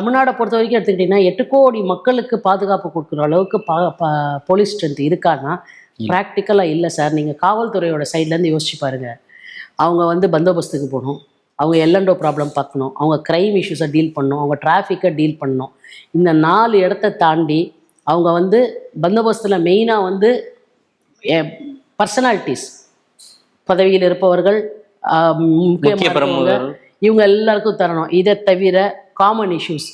தமிழ்நாடை பொறுத்த வரைக்கும் எடுத்துக்கிட்டிங்கன்னா எட்டு கோடி மக்களுக்கு பாதுகாப்பு கொடுக்குற அளவுக்கு பா பா- போலீஸ் ஸ்ட்ரென்த் இருக்கான்னா. ப்ராக்டிக்கலாக இல்லை சார். நீங்கள் காவல்துறையோட சைட்லேருந்து யோசிச்சு பாருங்க. அவங்க வந்து பந்தோபஸ்துக்கு போகணும். அவங்க எல்லண்டோ ப்ராப்ளம் பார்க்கணும். அவங்க க்ரைம் இஷ்யூஸை டீல் பண்ணணும். அவங்க டிராஃபிக்கை டீல் பண்ணணும். இந்த நாலு இடத்த தாண்டி அவங்க வந்து பந்தோபஸ்தில் மெயினாக வந்து பர்சனாலிட்டிஸ் பதவியில் இருப்பவர்கள் முக்கிய இவங்க எல்லாருக்கும் தரணும். இதை தவிர காமன் இஷ்யூஸ்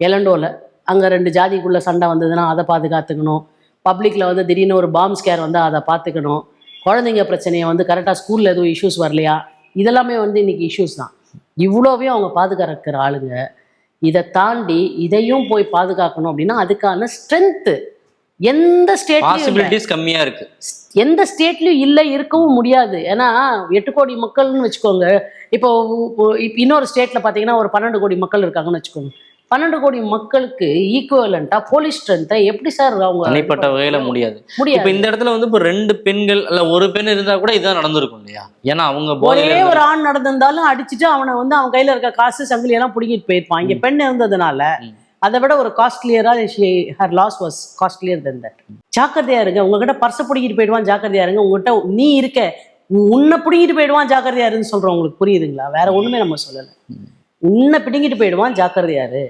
எலண்டோவில் அங்கே ரெண்டு ஜாதிக்குள்ளே சண்டை வந்ததுன்னா அதை பாதுகாத்துக்கணும் பப்ளிக்கில் வந்து திடீர்னு ஒரு பாம் ஸ்கேர் வந்து அதை பார்த்துக்கணும். குழந்தைங்க பிரச்சனையை வந்து கரெக்டாக ஸ்கூலில் எதுவும் இஷ்யூஸ் வரலையா? இதெல்லாமே வந்து இன்னைக்கு இஷ்யூஸ் தான். இவ்வளோவையும் அவங்க பாதுகாக்கிற ஆளுங்க. இதை தாண்டி இதையும் போய் பாதுகாக்கணும் அப்படின்னா அதுக்கான ஸ்ட்ரென்த்து எந்த ஸ்டேட்லையும் பாசிபிலிட்டிஸ் கம்மியா இருக்கு. எந்த ஸ்டேட்லயும் இல்லை இருக்கவும் முடியாது. ஏன்னா எட்டு கோடி மக்கள்னு வச்சுக்கோங்க. இப்போ இப்போ- இப்ப இன்னொரு ஸ்டேட்ல பாத்தீங்கன்னா ஒரு பன்னெண்டு கோடி மக்கள் இருக்காங்கன்னு வச்சுக்கோங்க. பன்னெண்டு கோடி மக்களுக்கு ஈக்குவலண்டா போலீஸ் ஸ்ட்ரென்த்தை எப்படி சார் அவங்க தனிப்பட்ட வகையில முடியாது. இப்ப முடியாது இந்த இடத்துல வந்து இப்ப ரெண்டு பெண்கள் அல்ல ஒரு பெண் இருந்தா கூட இதுதான் நடந்திருக்கும் இல்லையா? ஏன்னா அவங்க ஒரே ஒரு ஆண் நடந்திருந்தாலும் அடிச்சுட்டு அவனை வந்து அவன் கையில இருக்க காசு சங்கிலி எல்லாம் பிடிங்கிட்டு போயிருப்பான். இங்க பெண் இருந்ததுனால. அதை விட ஒரு காஸ்ட்லியரா her loss was costlier than that ஜாக்கிரதையா இருங்க. உங்ககிட்ட பர்ஸை பிடிக்கிட்டு போயிடுவான் ஜாக்கிரதையா இருங்க. உங்ககிட்ட நீ இருக்க உன்னை பிடிங்கிட்டு போயிடுவான் ஜாக்கிரதையா இருன்னு சொல்றோம் உங்களுக்கு புரியுதுங்களா? வேற ஒண்ணுமே நம்ம சொல்லலை. உன்னை பிடிங்கிட்டு போயிடுவான் ஜாக்கிரதையாரு